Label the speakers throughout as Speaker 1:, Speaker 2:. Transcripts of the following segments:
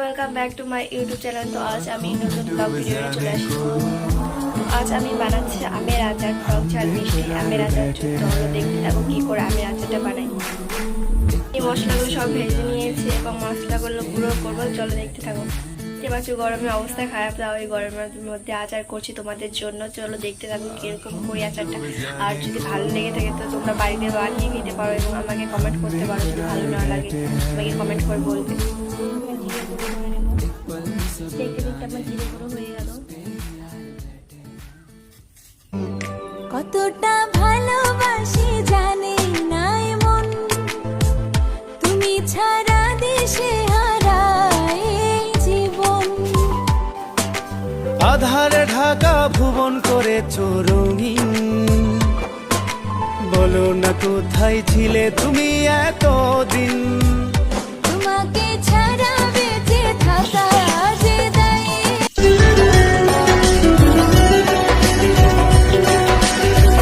Speaker 1: Welcome back to my YouTube channel তো আজ আমি নতুন ব্লগ ভিডিও চলে আসি আজ আমি বানাচ্ছি আমের আচার, টক ঝাল, মিষ্টি আমের আচার। তো দেখতে থাকো কী করে আমের আচারটা বানাই। এই মশলাগুলো সব ভেজে নিয়েছি এবং মশলাগুলো গুঁড়ো করব। চলো দেখতে থাকো। এবার তো গরমের অবস্থা খারাপ, তাও এই গরমের মধ্যে আচার করছি তোমাদের জন্য। চলো দেখতে থাকো কীরকম করি আচারটা। আর যদি ভালো লেগে থাকে তো তোমরা বাড়িতে বানিয়ে নিতে পারো এবং আমাকে কমেন্ট করতে পারো যদি ভালো না লাগে। তোমাকে কমেন্ট করে বলবে। দেখতে দেখতে আমার হয়ে গেল।
Speaker 2: আধারে ঢাকা ভুবন করে চোরঙিন বলো না কোথায় ছিলে তুমি এতদিন?
Speaker 3: তোমাকে ছাড়া বেঁচে থাকা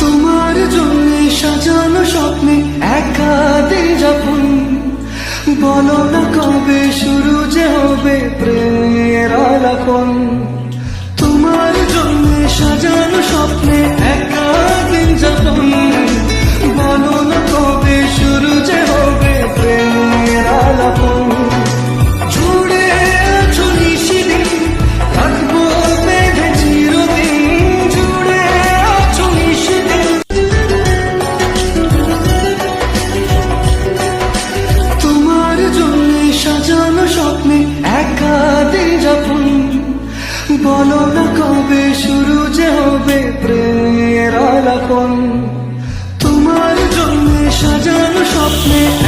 Speaker 2: তোমার জন্য সাজানো স্বপ্নে একা দিন যাপন বলো না কবে শুরু যে হবে প্রেমের আলাপন। বলো না কবে শুরু যে হবে প্রেমের আলাপন। তোমার জন্য সাজানো স্বপ্নে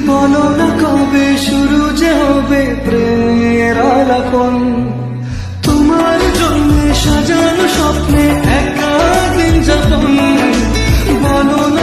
Speaker 2: বলো না কবে শুরু যে হবে প্রেমের আলাপন? তোমার জন্য সাজানো স্বপ্নে একা দিন যাপন। বলো না